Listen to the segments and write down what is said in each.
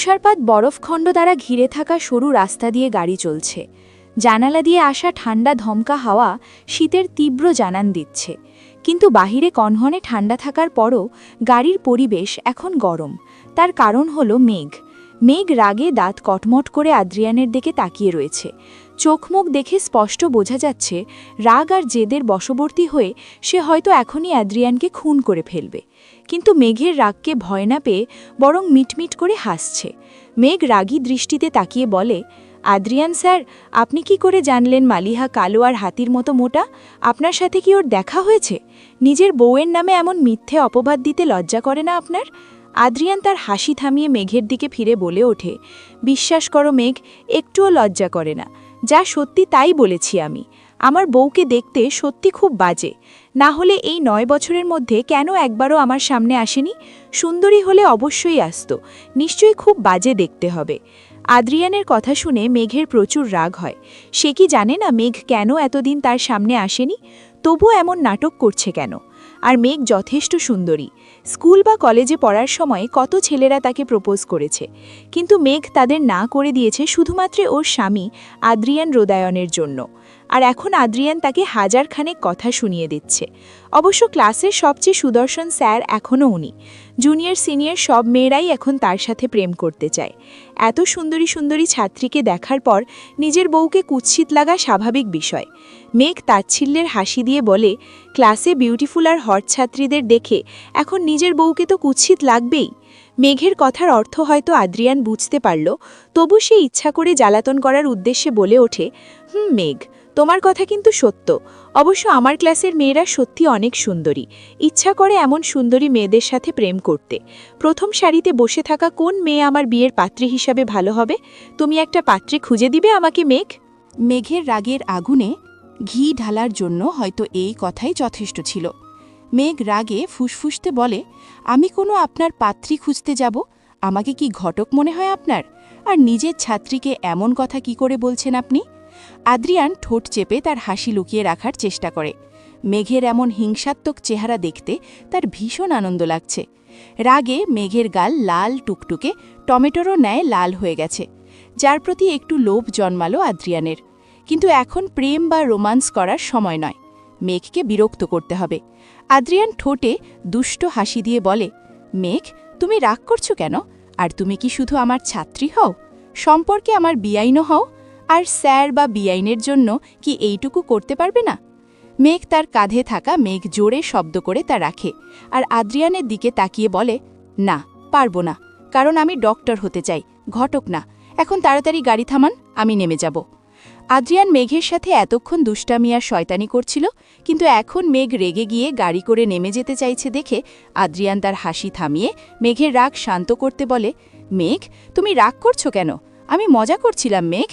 তুষারপাত বরফখণ্ড দ্বারা ঘিরে থাকা সরু রাস্তা দিয়ে গাড়ি চলছে। জানালা দিয়ে আসা ঠান্ডা ধমকা হাওয়া শীতের তীব্র জানান দিচ্ছে। কিন্তু বাহিরে কনহনে ঠান্ডা থাকার পরও গাড়ির পরিবেশ এখন গরম। তার কারণ হলো মেঘ। মেঘ রাগে দাঁত কটমট করে আদ্রিয়ানের দিকে তাকিয়ে রয়েছে। চোখ মুখ দেখে স্পষ্ট বোঝা যাচ্ছে, রাগ আর জেদের বশবর্তী হয়ে সে হয়তো এখনই অ্যাদ্রিয়ানকে খুন করে ফেলবে। কিন্তু মেঘের রাগকে ভয় না পেয়ে বরং মিটমিট করে হাসছে। মেঘ রাগী দৃষ্টিতে তাকিয়ে বলে, আদ্রিয়ান স্যার, আপনি কি করে জানলেন মালিহা কালো আর হাতির মতো মোটা? আপনার সাথে কি ওর দেখা হয়েছে? নিজের বউয়ের নামে এমন মিথ্যে অপবাদ দিতে লজ্জা করে না আপনার? আদ্রিয়ান তার হাসি থামিয়ে মেঘের দিকে ফিরে বলে ওঠে, বিশ্বাস করো মেঘ, একটুও লজ্জা করে না। যা সত্যি তাই বলেছি আমি। আমার বউকে দেখতে সত্যি খুব বাজে। না হলে এই নয় বছরের মধ্যে কেন একবারও আমার সামনে আসেনি? সুন্দরী হলে অবশ্যই আসতো। নিশ্চয়ই খুব বাজে দেখতে হবে। আদ্রিয়ানের কথা শুনে মেঘের প্রচুর রাগ হয়। সে কি জানে না মেঘ কেন এতদিন তার সামনে আসেনি? তবু এমন নাটক করছে কেন? আর মেঘ যথেষ্ট সুন্দরী। স্কুল বা কলেজে পড়ার সময় কত ছেলেরা তাকে প্রপোজ করেছে। কিন্তু মেঘ তাদের না করে দিয়েছে শুধুমাত্র ওর স্বামী, আদ্রিয়ান রোদায়নের জন্য। আর এখন আদ্রিয়ান তাকে হাজারখানেক কথা শুনিয়ে দিচ্ছে। অবশ্য ক্লাসের সবচেয়ে সুদর্শন স্যার এখনও উনি। জুনিয়র, সিনিয়র সব মেয়েরাই এখন তার সাথে প্রেম করতে চায়। এত সুন্দরী সুন্দরী ছাত্রীকে দেখার পর নিজের বউকে কুৎসিত লাগা স্বাভাবিক বিষয়। মেঘ তাচ্ছিল্যের হাসি দিয়ে বলে, ক্লাসে বিউটিফুল আর হট ছাত্রীদের দেখে এখন নিজের বউকে তো কুৎসিত লাগবেই। মেঘের কথার অর্থ হয়তো আদ্রিয়ান বুঝতে পারল, তবু সে ইচ্ছা করে জ্বালাতন করার উদ্দেশ্যে বলে ওঠে, হুম, মেঘ তোমার কথা কিন্তু সত্য। অবশ্য আমার ক্লাসের মেয়েরা সত্যি অনেক সুন্দরী। ইচ্ছা করে এমন সুন্দরী মেয়েদের সাথে প্রেম করতে। প্রথম সারিতে বসে থাকা কোন মেয়ে আমার বিয়ের পাত্রী হিসাবে ভালো হবে? তুমি একটা পাত্রী খুঁজে দিবে আমাকে, মেঘ? মেঘের রাগের আগুনে ঘি ঢালার জন্য হয়তো এই কথাই যথেষ্ট ছিল। মেঘ রাগে ফুসফুসতে বলে, আমি কোনো আপনার পাত্রী খুঁজতে যাব? আমাকে কি ঘটক মনে হয় আপনার? আর নিজের ছাত্রীকে এমন কথা কি করে বলছেন আপনি? আদ্রিয়ান ঠোঁট চেপে তার হাসি লুকিয়ে রাখার চেষ্টা করে। মেঘের এমন হিংসাত্মক চেহারা দেখতে তার ভীষণ আনন্দ লাগছে। রাগে মেঘের গাল লাল টুকটুকে, টমেটোরও ন্যায় লাল হয়ে গেছে, যার প্রতি একটু লোভ জন্মালো আদ্রিয়ানের। কিন্তু এখন প্রেম বা রোমান্স করার সময় নয়, মেঘকে বিরক্ত করতে হবে। আদ্রিয়ান ঠোঁটে দুষ্ট হাসি দিয়ে বলে, মেঘ, তুমি রাগ করছ কেন? আর তুমি কি শুধু আমার ছাত্রী হও? সম্পর্কে আমার বিআইনও হও? আর স্যার বা বিআইনের জন্য কি এইটুকু করতে পারবে না? মেঘ তার কাঁধে থাকা মেঘ জোরে শব্দ করে তা রাখে আর আদ্রিয়ানের দিকে তাকিয়ে বলে, না, পারব না। কারণ আমি ডক্টর হতে চাই। ঘটক না। এখন তাড়াতাড়ি গাড়ি থামান, আমি নেমে যাব। আদ্রিয়ান মেঘের সাথে এতক্ষণ দুষ্টামি আর শয়তানি করছিল, কিন্তু এখন মেঘ রেগে গিয়ে গাড়ি করে নেমে যেতে চাইছে দেখে আদ্রিয়ান তার হাসি থামিয়ে মেঘের রাগ শান্ত করতে বলে, মেঘ, তুমি রাগ করছ কেন? আমি মজা করছিলাম, মেঘ।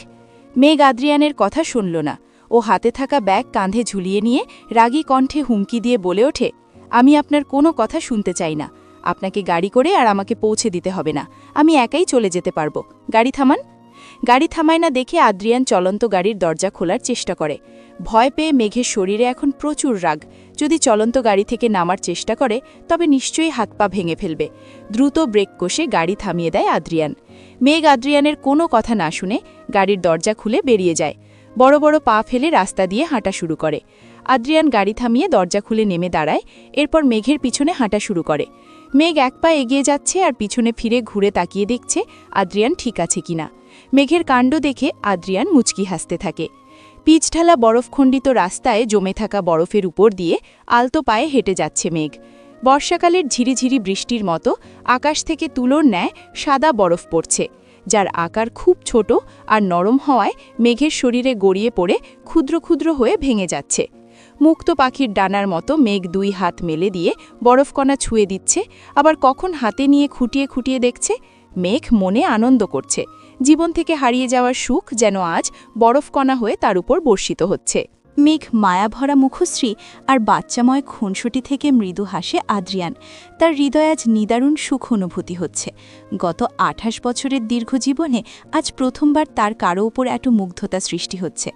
মেঘ আদ্রিয়ানের কথা শুনল না। ও হাতে থাকা ব্যাগ কাঁধে ঝুলিয়ে নিয়ে রাগী কণ্ঠে হুমকি দিয়ে বলে ওঠে, আমি আপনার কোনো কথা শুনতে চাই না। আপনাকে গাড়ি করে আর আমাকে পৌঁছে দিতে হবে না। আমি একাই চলে যেতে পারব। গাড়ি থামান। গাড়ি থামায় না দেখে আদ্রিয়ান চলন্ত গাড়ির দরজা খোলার চেষ্টা করে। ভয় পেয়ে মেঘের শরীরে এখন প্রচুর রাগ। যদি চলন্ত গাড়ি থেকে নামার চেষ্টা করে, তবে নিশ্চয়ই হাত পা ভেঙে ফেলবে। দ্রুত ব্রেক কষে গাড়ি থামিয়ে দেয় আদ্রিয়ান। মেঘ আদ্রিয়ানের কোনো কথা না শুনে গাড়ির দরজা খুলে বেরিয়ে যায়। বড় বড় পা ফেলে রাস্তা দিয়ে হাঁটা শুরু করে। আদ্রিয়ান গাড়ি থামিয়ে দরজা খুলে নেমে দাঁড়ায়, এরপর মেঘের পিছনে হাঁটা শুরু করে। মেঘ এক পা এগিয়ে যাচ্ছে আর পিছনে ফিরে ঘুরে তাকিয়ে দেখছে আদ্রিয়ান ঠিক আছে কিনা। মেঘের কাণ্ড দেখে আদ্রিয়ান মুচকি হাসতে থাকে। পিচঢালা বরফখণ্ডিত রাস্তায় জমে থাকা বরফের উপর দিয়ে আলতো পায়ে হেঁটে যাচ্ছে মেঘ। বর্ষাকালের ঝিরিঝিরি বৃষ্টির মতো আকাশ থেকে তুলোর ন্যায় সাদা বরফ পড়ছে, যার আকার খুব ছোট আর নরম হওয়ায় মেঘের শরীরে গড়িয়ে পড়ে ক্ষুদ্র ক্ষুদ্র হয়ে ভেঙে যাচ্ছে। মুক্ত পাখির ডানার মতো মেঘ দুই হাত মেলে দিয়ে বরফকণা ছুঁয়ে দিচ্ছে, আবার কখন হাতে নিয়ে খুঁটিয়ে খুঁটিয়ে দেখছে, মেঘ মনে আনন্দ করছে। জীবন থেকে হারিয়ে যাওয়ার সুখ যেন আজ বরফকণা হয়ে তার উপর বর্ষিত হচ্ছে। মেঘ মায়াভরা মুখশ্রী আর বাচ্চাময় খুনসুটি থেকে মৃদু হাসে আদ্রিয়ান। তার হৃদয় আজ নিদারুণ সুখ অনুভূতি হচ্ছে। গত আঠাশ বছরের দীর্ঘ জীবনে আজ প্রথমবার তার কারও ওপর এত মুগ্ধতা সৃষ্টি হচ্ছে।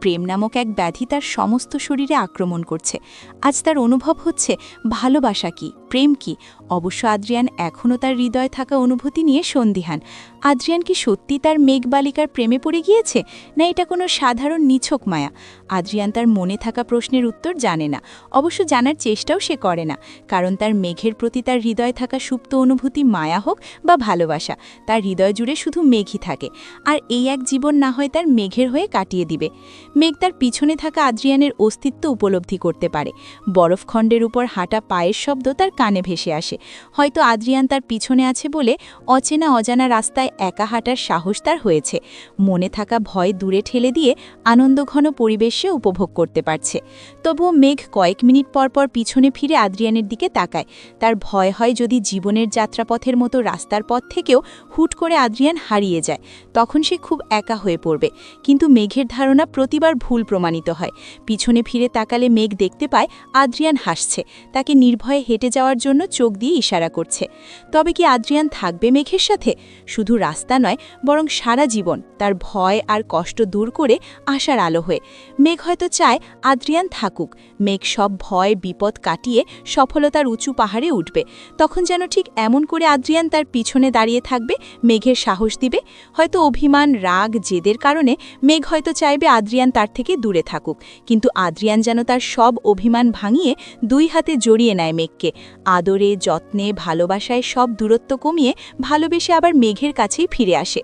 প্রেম নামক এক ব্যাধি তার সমস্ত শরীরে আক্রমণ করছে। আজ তার অনুভব হচ্ছে, ভালোবাসা কি, প্রেম কি? অবশ্য আদ্রিয়ান এখনও তার হৃদয়ে থাকা অনুভূতি নিয়ে সন্দিহান। আদ্রিয়ান কি সত্যি তার মেঘবালিকার প্রেমে পড়ে গিয়েছে, না এটা কোনো সাধারণ নিছক মায়া? আদ্রিয়ান তার মনে থাকা প্রশ্নের উত্তর জানে না। অবশ্য জানার চেষ্টাও সে করে না, কারণ তার মেঘের প্রতি তার হৃদয়ে থাকা সুপ্ত অনুভূতি মায়া হোক বা ভালোবাসা। তার হৃদয় জুড়ে শুধু মেঘই থাকে। আর এই এক জীবন না হয় তার মেঘের হয়ে কাটিয়ে দিবে। মেঘ তার পিছনে থাকা আদ্রিয়ানের অস্তিত্ব উপলব্ধি করতে পারে। বরফখণ্ডের উপর হাঁটা পায়ের শব্দ তার কানে ভেসে আসে। হয়তো আদ্রিয়ান তার পিছনে আছে বলে অচেনা অজানা রাস্তায় একা হাঁটার সাহস তার হয়েছে। মনে থাকা ভয় দূরে ঠেলে দিয়ে আনন্দঘন পরিবেশে উপভোগ করতে পারছে। তবুও মেঘ কয়েক মিনিট পর পর পিছনে ফিরে আদ্রিয়ানের দিকে তাকায়। তার ভয় হয় যদি জীবনের যাত্রাপথের মতো রাস্তার পথ থেকেও হুট করে আদ্রিয়ান হারিয়ে যায়। তখন সে খুব একা হয়ে পড়বে। কিন্তু মেঘের ধারণা প্রতিবার ভুল প্রমাণিত হয়। পিছনে ফিরে তাকালে মেঘ দেখতে পায় আদ্রিয়ান হাসছে। তাকে নির্ভয়ে হেঁটে যাওয়ার জন্য চোখ দিয়ে ইশারা করছে। তবে কি আদ্রিয়ান থাকবে মেঘের সাথে? শুধু রাস্তা নয়, বরং সারা জীবন তার ভয় আর কষ্ট দূর করে আশার আলো হয়ে। মেঘ হয়তো চায় আদ্রিয়ান থাকুক। মেঘ সব ভয়, বিপদ কাটিয়ে সফলতার উঁচু পাহাড়ে উঠবে। তখন যেন ঠিক এমন করে আদ্রিয়ান তার পিছনে দাঁড়িয়ে থাকবে, মেঘের সাহস দিবে। হয়তো অভিমান, রাগ, জেদের কারণে মেঘ হয়তো চাইবে আদ্রিয়ান তার থেকে দূরে থাকুক। কিন্তু আদ্রিয়ান যেন তার সব অভিমান ভাঙিয়ে দুই হাতে জড়িয়ে নেয় মেঘকে। আদরে, যত্নে, ভালোবাসায় সব দূরত্ব কমিয়ে ভালোবেসে আবার মেঘের কাছেই ফিরে আসে।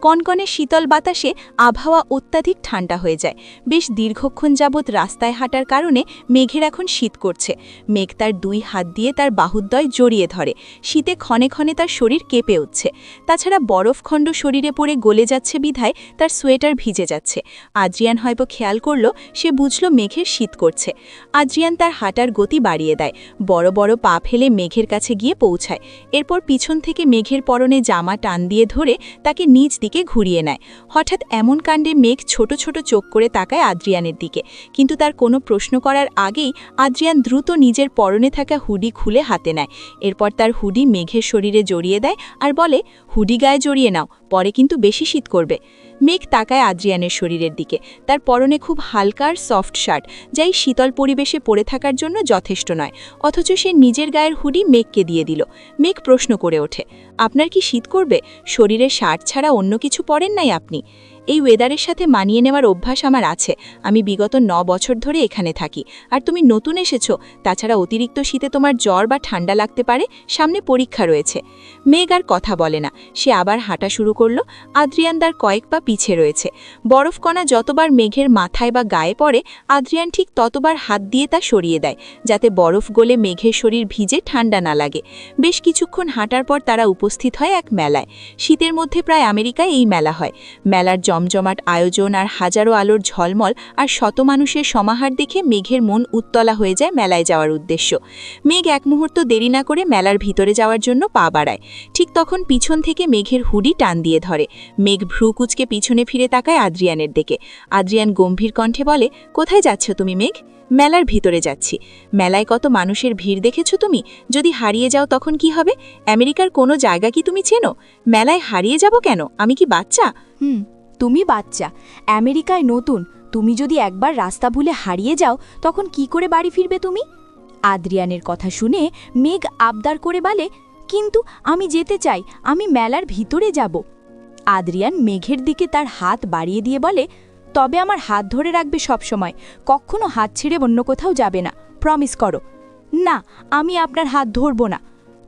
কনকনে শীতল বাতাসে আবহাওয়া অত্যাধিক ঠান্ডা হয়ে যায়। বেশ দীর্ঘক্ষণ যাবৎ রাস্তায় হাঁটার কারণে মেঘের এখন শীত করছে। মেঘ তার দুই হাত দিয়ে তার বাহুদ্বয় জড়িয়ে ধরে। শীতে ক্ষণে ক্ষণে তার শরীর কেঁপে উঠছে। তাছাড়া বরফখণ্ড শরীরে পড়ে গলে যাচ্ছে বিধায় তার সোয়েটার ভিজে যাচ্ছে। আদ্রিয়ান হয়তো খেয়াল করল, সে বুঝল মেঘের শীত করছে। আদ্রিয়ান তার হাঁটার গতি বাড়িয়ে দেয়। বড় বড় পা ফেলে মেঘের কাছে গিয়ে পৌঁছায়। এরপর পিছন থেকে মেঘের পরনে জামা টান দিয়ে ধরে তাকে নিজ দিকে ঘুরিয়ে নেয়। হঠাৎ এমন কাণ্ডে মেঘ ছোট ছোট চোখ করে তাকায় আদ্রিয়ানের দিকে। কিন্তু তার কোনো প্রশ্ন করার আগেই আদ্রিয়ান দ্রুত নিজের পরনে থাকা হুডি খুলে হাতে নেয়। এরপর তার হুডি মেঘের শরীরে জড়িয়ে দেয় আর বলে, হুডি গায়ে জড়িয়ে নাও, পরে কিন্তু বেশি শীত করবে। মেঘ তাকায় আদ্রিয়ানের শরীরের দিকে। তার পরনে খুব হালকার সফট শার্ট যাই শীতল পরিবেশে পড়ে থাকার জন্য যথেষ্ট নয়। অথচ সে নিজের গায়ের হুডি মেঘকে দিয়ে দিল। মেঘ প্রশ্ন করে ওঠে, আপনার কি শীত করবে? শরীরে শার্ট ছাড়া অন্য কিছু পরেন নাই আপনি? এই ওয়েদারের সাথে মানিয়ে নেওয়ার অভ্যাস আমার আছে। আমি বিগত ন বছর ধরে এখানে থাকি। আর তুমি নতুন এসেছ, তাছাড়া অতিরিক্ত শীতে তোমার জ্বর বা ঠান্ডা লাগতে পারে, সামনে পরীক্ষা রয়েছে। মেঘ আর কথা বলে না, সে আবার হাঁটা শুরু করল আদ্রিয়ানদার কয়েক পা পিছে রয়েছে। বরফকণা যতবার মেঘের মাথায় বা গায়ে পড়ে, আদ্রিয়ান ঠিক ততবার হাত দিয়ে তা সরিয়ে দেয়, যাতে বরফ গলে মেঘের শরীর ভিজে ঠান্ডা না লাগে। বেশ কিছুক্ষণ হাঁটার পর তারা উপস্থিত হয় এক মেলায়। শীতের মধ্যে প্রায় আমেরিকায় এই মেলা হয়। মেলার জমজমাট আয়োজন আর হাজারো আলোর ঝলমল আর শত মানুষের সমাহার দেখে মেঘের মন উত্তলা হয়ে যায় মেলায় যাওয়ার উদ্দেশ্য। মেঘ এক মুহূর্ত দেরি না করে মেলার ভিতরে যাওয়ার জন্য পা বাড়ায়। ঠিক তখন পিছন থেকে মেঘের হুডি টান দিয়ে ধরে। মেঘ ভ্রু কুচকে পিছনে ফিরে তাকায় আদ্রিয়ানের দিকে। আদ্রিয়ান গম্ভীর কণ্ঠে বলে, কোথায় যাচ্ছ তুমি মেঘ? মেলার ভিতরে যাচ্ছি। মেলায় কত মানুষের ভিড় দেখেছ তুমি? যদি হারিয়ে যাও তখন কি হবে? আমেরিকার কোনো জায়গা কি তুমি চেনো? মেলায় হারিয়ে যাব কেন? আমি কি বাচ্চা? হুম তুমি বাচ্চা, আমেরিকায় নতুন, তুমি যদি একবার রাস্তা ভুলে হারিয়ে যাও, তখন কি করে বাড়ি ফিরবে তুমি? আদ্রিয়ানের কথা শুনে মেঘ আবদার করে বলে, কিন্তু আমি যেতে চাই, আমি মেলার ভিতরে যাব। আদ্রিয়ান মেঘের দিকে তার হাত বাড়িয়ে দিয়ে বলে, তবে আমার হাত ধরে রাখবে সব সময়, কখনো হাত ছেড়ে অন্য কোথাও যাবে না প্রমিস করো। না, আমি আপনার হাত ধরব না,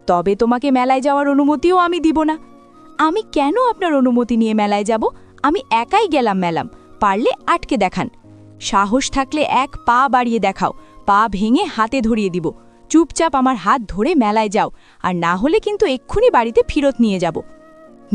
তবে তোমাকে মেলায় যাওয়ার অনুমতিও আমি দিব না। আমি কেন আপনার অনুমতি নিয়ে মেলায় যাব? আমি একাই গেলাম মেলাম পারলে আটকে দেখান। সাহস থাকলে এক পা বাড়িয়ে দেখাও, পা ভেঙে হাতে ধরিয়ে দিব। চুপচাপ আমার হাত ধরে মেলায় যাও, আর না হলে কিন্তু এক্ষুনি বাড়িতে ফিরত নিয়ে যাব।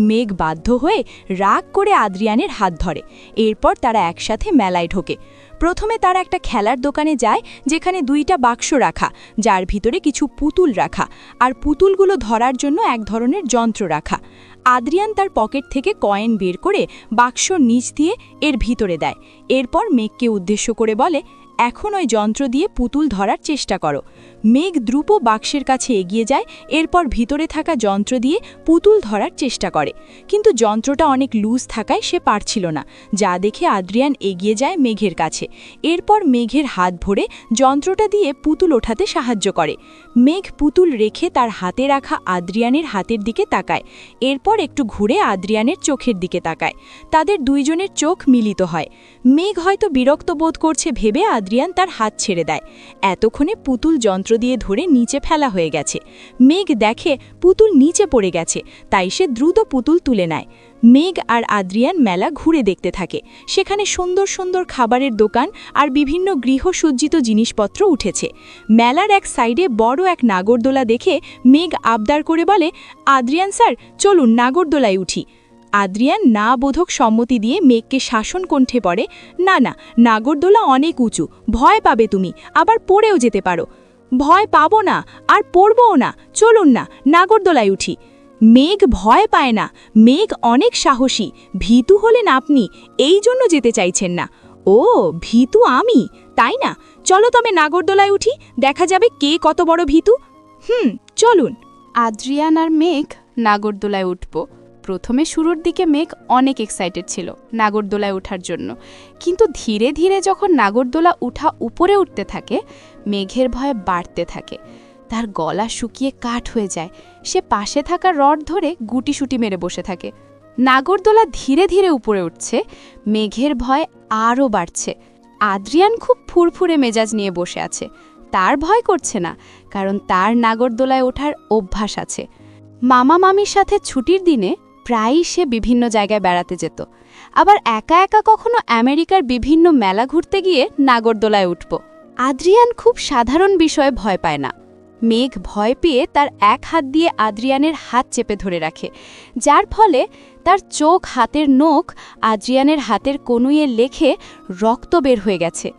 মেঘ বাধ্য হয়ে রাগ করে আদ্রিয়ানের হাত ধরে। এরপর তারা একসাথে মেলায় ঢোকে। প্রথমে তারা একটা খেলার দোকানে যায়, যেখানে দুইটা বাক্স রাখা, যার ভিতরে কিছু পুতুল রাখা, আর পুতুলগুলো ধরার জন্য এক ধরনের যন্ত্র রাখা। আদ্রিয়ান তার পকেট থেকে কয়েন বের করে বাক্স নিচ দিয়ে এর ভিতরে দেয়। এরপর মেঘকে উদ্দেশ্য করে বলে, এখন ওই যন্ত্র দিয়ে পুতুল ধরার চেষ্টা করো। মেঘ দ্রুপ বাক্সের কাছে এগিয়ে যায়, এরপর ভিতরে থাকা যন্ত্র দিয়ে পুতুল ধরার চেষ্টা করে। কিন্তু যন্ত্রটা অনেক লুজ থাকায় সে পারছিল না, যা দেখে আদ্রিয়ান এগিয়ে যায় মেঘের কাছে। এরপর মেঘের হাত ভরে যন্ত্রটা দিয়ে পুতুল ওঠাতে সাহায্য করে। মেঘ পুতুল রেখে তার হাতে রাখা আদ্রিয়ানের হাতের দিকে তাকায়। এরপর একটু ঘুরে আদ্রিয়ানের চোখের দিকে তাকায়। তাদের দুইজনের চোখ মিলিত হয়। মেঘ হয়তো বিরক্ত বোধ করছে ভেবে আদ্রিয়ান তার হাত ছেড়ে দেয়। এতক্ষণে পুতুল যন্ত্র দিয়ে ধরে নিচে ফেলা হয়ে গেছে। মেঘ দেখে পুতুল নিচে পড়ে গেছে, তাই সে দ্রুত পুতুল তুলে নেয়। মেঘ আর আদ্রিয়ান মেলা ঘুরে দেখতে থাকে। সেখানে সুন্দর সুন্দর খাবারের দোকান আর বিভিন্ন গৃহসজ্জিত জিনিসপত্র উঠেছে। মেলার এক সাইডে বড় এক নাগরদোলা দেখে মেঘ আবদার করে বলে, আদ্রিয়ান স্যার, চলুন নাগরদোলায় উঠি। আদ্রিয়ান না বোধক সম্মতি দিয়ে মেঘকে শাসন কণ্ঠে পড়ে, না না, নাগরদোলা অনেক উঁচু, ভয় পাবে তুমি, আবার পড়েও যেতে পারো। ভয় পাবো না আর পড়বও না। চলুন না, নাগরদোলায় উঠি। মেঘ ভয় পায় না, মেঘ অনেক সাহসী। ভীতু হলেন আপনি, এই জন্য যেতে চাইছেন না। ও, ভীতু আমি, তাই না? চলো তবে নাগরদোলায় উঠি, দেখা যাবে কে কত বড় ভীতু। হুম, চলুন। আদ্রিয়ান আর মেঘ নাগরদোলায় উঠব। প্রথমে শুরুর দিকে মেঘ অনেক এক্সাইটেড ছিল নাগরদোলায় ওঠার জন্য। কিন্তু ধীরে ধীরে যখন নাগরদোলা উঠা উপরে উঠতে থাকে, মেঘের ভয় বাড়তে থাকে। তার গলা শুকিয়ে কাঠ হয়ে যায়। সে পাশে থাকা রড ধরে গুটি গুটিসুটি মেরে বসে থাকে। নাগরদোলা ধীরে ধীরে উপরে উঠছে, মেঘের ভয় আরও বাড়ছে। আদ্রিয়ান খুব ফুরফুরে মেজাজ নিয়ে বসে আছে। তার ভয় করছে না, কারণ তার নাগরদোলায় ওঠার অভ্যাস আছে। মামা মামির সাথে ছুটির দিনে প্রায়ই সে বিভিন্ন জায়গায় বেড়াতে যেত। আবার একা একা কখনো আমেরিকার বিভিন্ন মেলা ঘুরতে গিয়ে নাগরদোলায় উঠব। আদ্রিয়ান খুব সাধারণ বিষয়ে ভয় পায় না। মেঘ ভয় পেয়ে তার এক হাত দিয়ে আদ্রিয়ানের হাত চেপে ধরে রাখে, যার ফলে তার চোখ, হাতের নখ, আদ্রিয়ানের হাতের কনুইয়ে লেখে রক্ত বের হয়ে গেছে।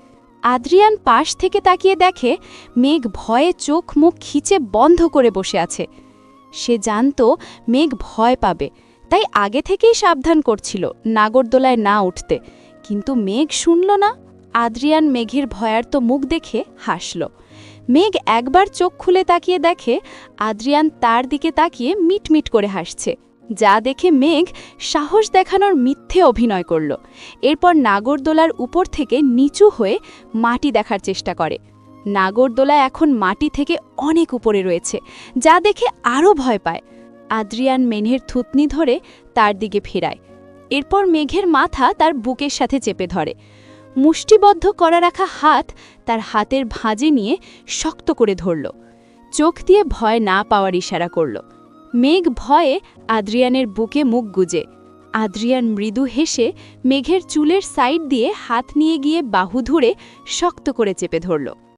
আদ্রিয়ান পাশ থেকে তাকিয়ে দেখে মেঘ ভয়ে চোখ মুখ খিচে বন্ধ করে বসে আছে। সে জানত মেঘ ভয় পাবে। তাই আগে থেকেই সাবধান করছিল নাগরদোলায় না উঠতে। কিন্তু মেঘ শুনল না। আদ্রিয়ান মেঘের ভয়ার্ত মুখ দেখে হাসল। মেঘ একবার চোখ খুলে তাকিয়ে দেখে আদ্রিয়ান তার দিকে তাকিয়ে মিটমিট করে হাসছে, যা দেখে মেঘ সাহস দেখানোর মিথ্যে অভিনয় করল। এরপর নাগরদোলার উপর থেকে নিচু হয়ে মাটি দেখার চেষ্টা করে। নাগরদোলা এখন মাটি থেকে অনেক উপরে রয়েছে, যা দেখে আরও ভয় পায়। আদ্রিয়ান মেঘের থুতনি ধরে তার দিকে ফেরায়। এরপর মেঘের মাথা তার বুকের সাথে চেপে ধরে। মুষ্টিবদ্ধ করা রাখা হাত তার হাতের ভাঁজে নিয়ে শক্ত করে ধরল। চোখ দিয়ে ভয় না পাওয়ার ইশারা করল। মেঘ ভয়ে আদ্রিয়ানের বুকে মুখ গুজে। আদ্রিয়ান মৃদু হেসে মেঘের চুলের সাইড দিয়ে হাত নিয়ে গিয়ে বাহু ধরে শক্ত করে চেপে ধরল।